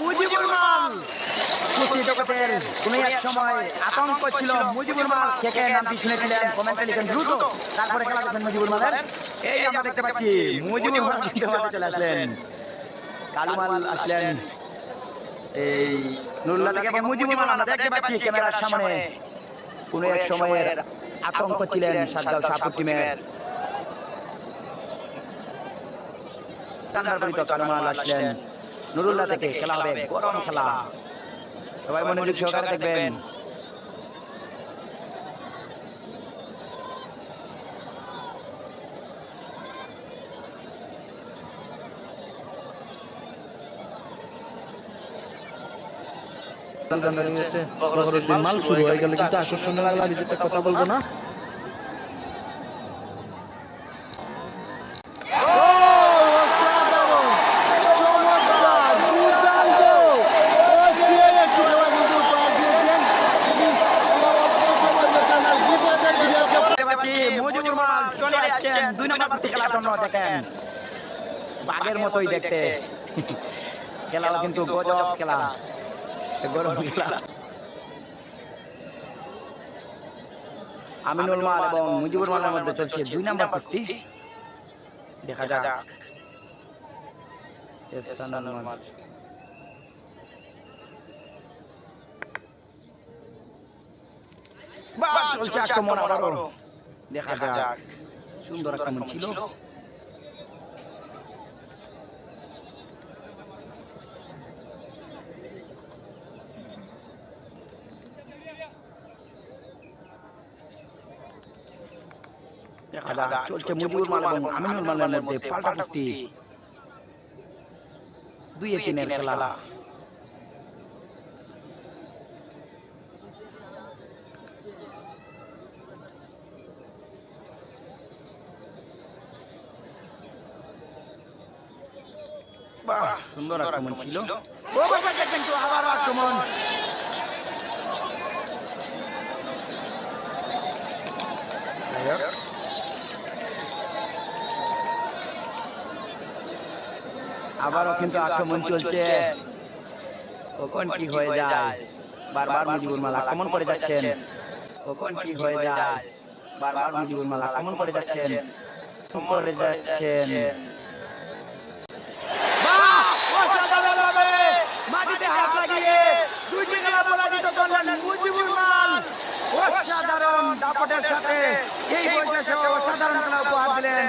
মুজিবুর মাল। কুস্তি জগতের কোনো এক সময় আতঙ্ক ছিল, মুজিবুর মাল কে কে নামটি শুনেছিলেন, কমেন্টে লিখেন, দ্রুত। তারপরে খেলা দেখবেন মুজিবুর মালের। এই আমরা দেখতে পাচ্ছি, মুজিবুর মাল কিন্তু মাঠে চলে আসলেন। কালু মাল আসলেন এই নুরুল্লাহ থেকে মুজিবুর মাল আমরা দেখতে পাচ্ছি ক্যামেরার সামনে। কোনো এক সময়ের আতঙ্ক ছিলেন সাতগাঁও শাহপুর টিমের। টান্ডার পরিত কালুমাল আসলেন। নুরুল্লাহ থেকে খেলা হবে গরম খেলা। সবাই মনোযোগ সহকারে দেখবেন। মাল শুরু হয়ে গেলে কিন্তু আকর্ষণীয় খেলা নিজের কথা বলব না দেখতে পাচ্ছি মুজিবুর মাল চলে পাতি খেলার জন্য দেখেন। বাঘের মতোই দেখতে। খেলাও কিন্তু গজব খেলা। গরম খেলা। আমিনুল মাল এবং মুজিবুর মালের মধ্যে চলছে দুই নম্বর কুস্তি। দেখা যাক। চলছে আক্রমণ আবারও। দেখা যাক। সুন্দর আক্রমণ ছিল। চলছে মুজিবুর মাল এবং আমিনুল মালের মধ্যে পাল্টা কুস্তি। দুই তিনের খেলা। বাহ সুন্দর আক্রমণ ছিল। কিন্তু আবারও আক্রমণ। আবারও কিন্তু আক্রমণ চলছে। কখন কি হয়ে যায়? বারবার মুজিবুর মাল আক্রমণ করে যাচ্ছেন। কখন কি হয়ে যায়? বারবার মুজিবুর মাল আক্রমণ করে যাচ্ছেন। করে যাচ্ছেন? অসাধারণ দাপটের সাথে এই বৈশাখে অসাধারণ উপহার দিলেন।